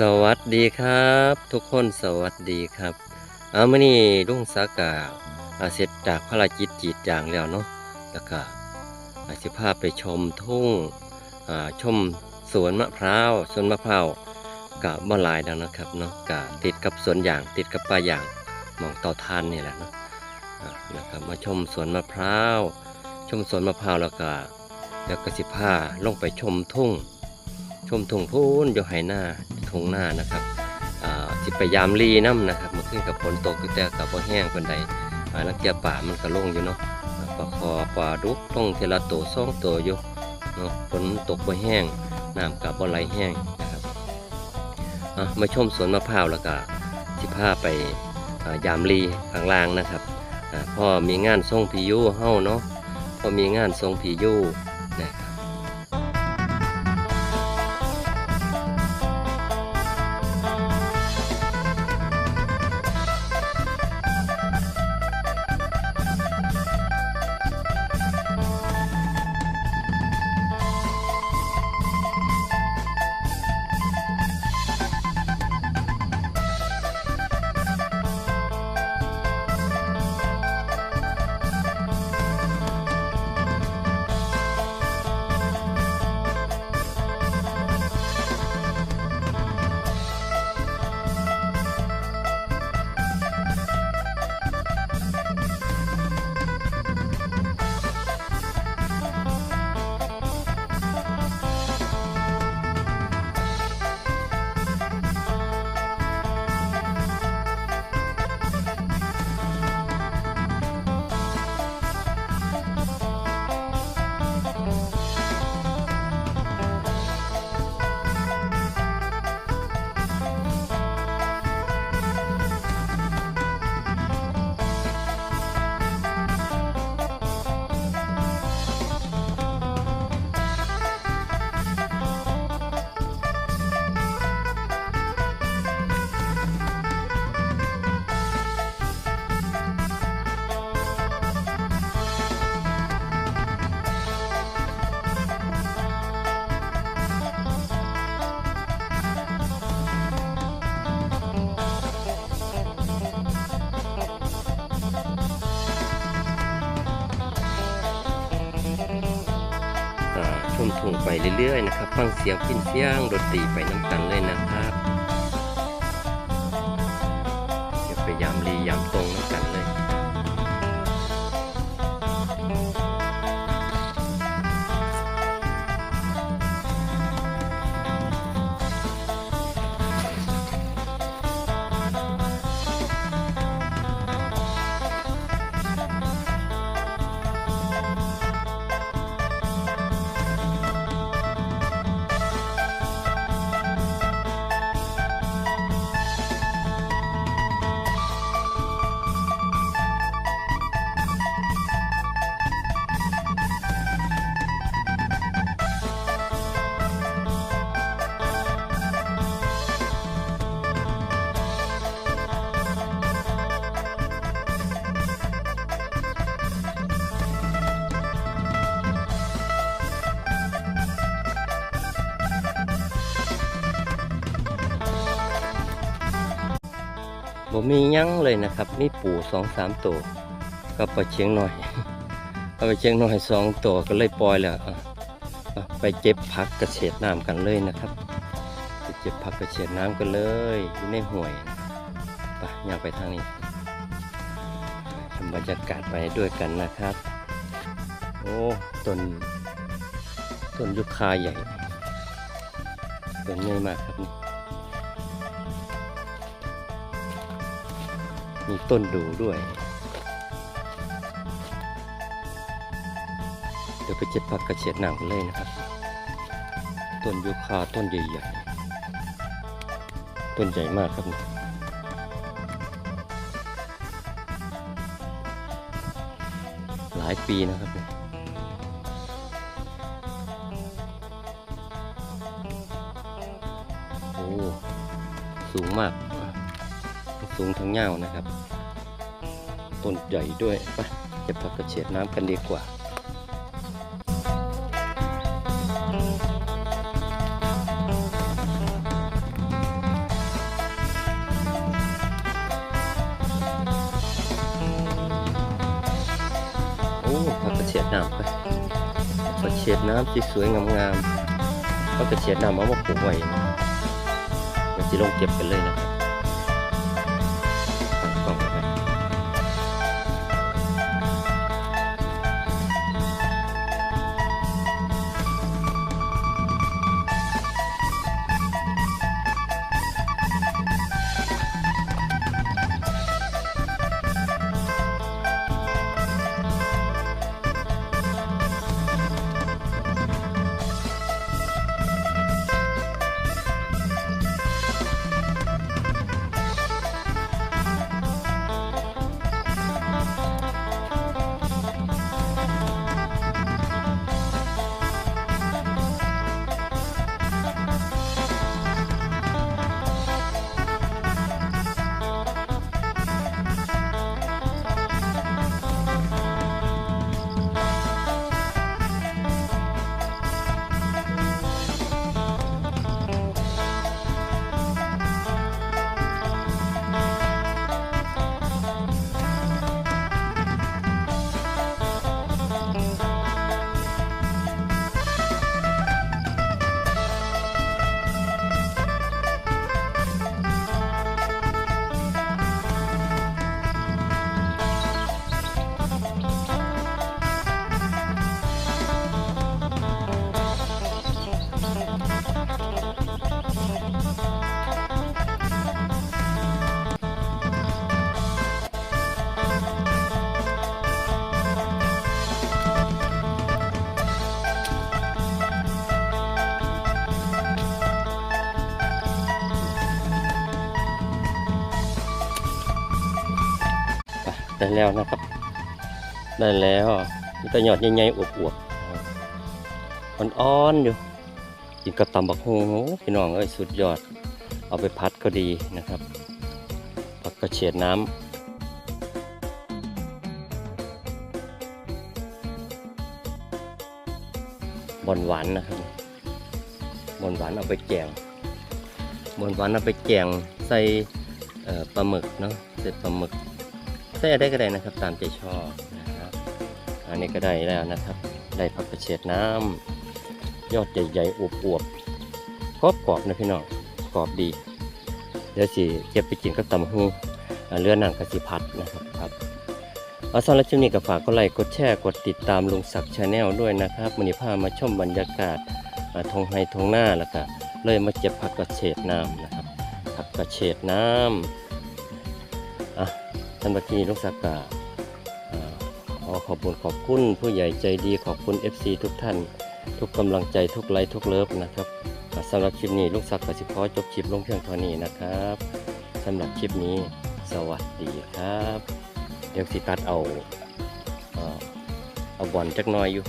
สวัสดีครับ ทุกคนสวัสดีครับเอามื่อนี้ลุงสากาอาเสร็จจากภารกิจจีดจางแล้วเนาะแล้วก็อาสิพาไปชมทุ่งชมสวนมะพร้าวสวนมะพร้าวกับบ่ลายดังนะครับเนาะกะติดกับสวนยางติดกับป่ายางมองเตาทานนี่แหละเนาะอ่าแล้วก็มาชมสวนมะพร้าวชมสวนมะพร้าวแล้วก็แล้วก็สิพาลงไปชมทุ่ง ชมทุ่งพูนอยู่ไหหน้า ทุ่งหน้านะครับอ่าสิไปยามลีน้ำนะครับมื่อคืนกับฝนตกแต่กับพอแห้งคนใดอ่าลักเกียป่ามันก็ล่งอยู่เนาะปลาคอปลาดุกต้องเทละโตซ่องตัวอยู่เนาะฝนตกบ่แห้งน้ำกับบ่ไหลแห้งนะครับมาชมสวนมะพร้าวแล้วก็สิพาไปยามลีข้างล่างนะครับอ่อมีงานทรงพียูเฮาเนาะพ่อมีงานทรงพียูนะครับ ไปเรื่อยๆนะครับ ฟังเสียงพินเสียงดนตรีไปน้ำกันเลยนะครับ บ่มียั้งเลยนะครับ มีปูสองสามตัวกับปเชียงหน่อยเอาไปเชียงหน่อยสองตัวก็เลยปล่อยแล้วอะไปเจ็บผักกระเฉดน้ำกันเลยนะครับไปเจ็บผักกระเฉดน้ำกันเลยอยู่ในห่วยไปอยากไปทางนี้ชมบรรยากาศไปด้วยกันนะครับ โอ้ต้นต้นยุคาใหญ่ต้นใหญ่มากครับ มีต้นดูด้วย เดี๋ยวไปเจ็บผักกระเฉดหนังกันเลยนะครับ ต้นยูคาต้นใหญ่ๆ ต้นใหญ่มากครับนี่หลายปีนะครับเนี่ยโอ้ สูงมาก สูงทั้งเงานะครับ ต้นใหญ่ด้วยไปเก็บผักกระเฉดน้ำกันดีกว่าโเฉียดน้ำไปกระเฉีดน้ำที่สวยงามๆก็กระเฉีดน้ำมามาปลูกไว้เดี๋ยวจะลงเก็บกันเลยนะครับ ได้แล้วนะครับ ได้แล้วมีแต่หยอดใหญ่ๆอวบๆอ่อนอยู่กินกับตำบักฮงพี่น้องเอ้ยสุดยอด เอาไปพัดก็ดีนะครับผักกระเฉดน้ำบอนหวานนะครับบอนหวานเอาไปแกงบอนหวานเอาไปแกงใส่ปลาหมึกเนาะใส่ปลาหมึก ใส่อะไรก็ได้นะครับ ตามใจชอบนะครับอันนี้ก็ได้แล้วนะครับ ได้ผักกระเฉดน้ำยอดใหญ่ๆอวบๆกรอบกรอบๆนะพี่น้องกรอบดีเดี๋ยวสิเก็บไปกินกับตำหูเรือหนังกะสิพัดนะครับครับเอาสำหรับช่วงนี้ก็ฝากกดไลค์กดแชร์กดติดตามลุงศักดิ์ชาแนลด้วยนะครับมันนี้พามาชมบรรยากาศทงไฮทงหน้าแล้วก็เลยมาเก็บผักกระเฉดน้ำนะครับผักกระเฉดน้ำ ท่านบักีลูกสักกาอ่าขอขอบคุณขอบคุณผู้ใหญ่ใจดีขอบคุณ FC ทุกท่าน ทุกกำลังใจทุกไลค์ทุกเลิฟนะครับสำหรับคลิปนี้ลูกสักกสิขอจบคลิปลงเพียงเท่านี้นะครับสำหรับคลิปนี้สวัสดีครับ เดี๋ยวสิตัดเอาเอ่อเอาบอลจักน้อยอยู่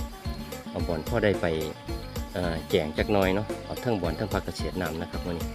เอาบอลพ่อได้ไปเอ่อแจงจักน้อยเนาะเอาทั้งบอลทั้งผักกระเฉดน้ำนะครับวันนี้